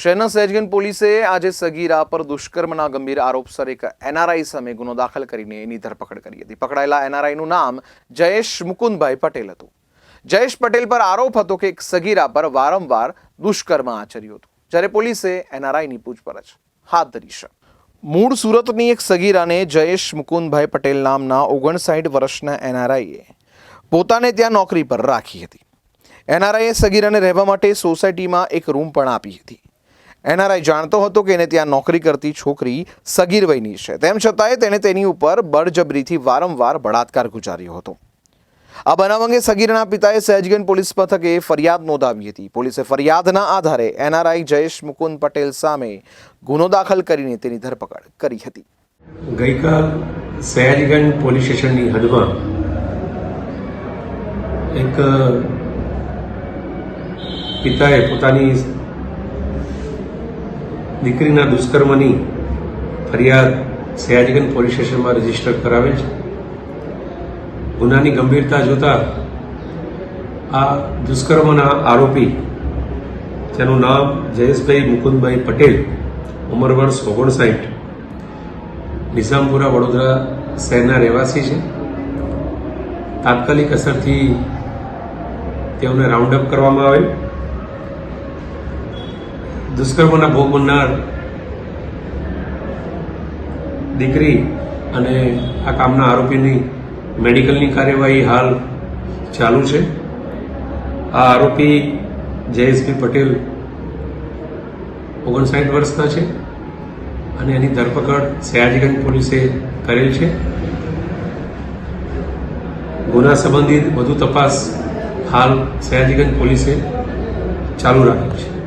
શહેરના સહેજગંજ પોલીસે આજે સગીરા પર દુષ્કર્મના ગંભીર આરોપસર એક એનઆરઆઈ સામે ગુનો દાખલ કરીને એની ધરપકડ કરી હતી પકડાયેલા એનઆરઆઈનું નામ જયેશ મુકુંદભાઈ પટેલ હતું જયેશ પટેલ પર આરોપ હતો કે એક સગીરા પર વારંવાર દુષ્કર્મ આચર્યું હતું જ્યારે પોલીસે એનઆરઆઈની પૂછપરછ હાથ ધરી છે મૂળ સુરતની એક સગીરાને જયેશ મુકુંદભાઈ પટેલ નામના ઓગણસાઠ વર્ષના એનઆરઆઈએ પોતાને ત્યાં નોકરી પર રાખી હતી એનઆરઆઈએ સગીરાને રહેવા માટે સોસાયટીમાં એક રૂમ પણ આપી હતી। એનઆરઆઈ જાણતો હતો કે એને ત્યાં નોકરી કરતી છોકરી સગીર વયની છે. તેમ છતાંય તેણે તેની ઉપર બળજબરીથી વારંવાર બળાત્કાર ગુજાર્યો હતો. આ બનાવ અંગે સગીરના પિતાએ સહેજગંજ પોલીસ મથકે ફરિયાદ નોંધાવી હતી. પોલીસે ફરિયાદના આધારે એનઆરઆઈ જયેશ મુકુંદ પટેલ સામે ગુનો દાખલ કરીને તેની ધરપકડ કરી હતી. ગઈકાલ સહેજગંજ પોલીસ સ્ટેશનની હદમાં એક પિતાએ પોતાની દીકરીના દુષ્કર્મની ફરિયાદ સયાજીગંજ પોલીસ સ્ટેશનમાં રજિસ્ટર કરાવેલ છે. ગુનાની ગંભીરતા જોતા આ દુષ્કર્મના આરોપી, જેનું નામ જયેશભાઈ મુકુંદભાઈ પટેલ, ઉંમર વર્ષ ઓગણસાઠ, નિઝામપુરા વડોદરા શહેરના રહેવાસી છે. તાત્કાલિક અસરથી તેઓને રાઉન્ડ અપ કરવામાં આવેલ. દુષ્કર્મના ભોગ બનનાર દીકરી અને આ કામના આરોપીની મેડિકલની કાર્યવાહી હાલ ચાલુ છે. આ આરોપી જયેશભાઈ પટેલ ઓગણસાઠ વર્ષના છે અને એની ધરપકડ સયાજીગંજ પોલીસે કરેલ છે. ગુના સંબંધિત વધુ તપાસ હાલ સયાજીગંજ પોલીસે ચાલુ રાખેલ છે.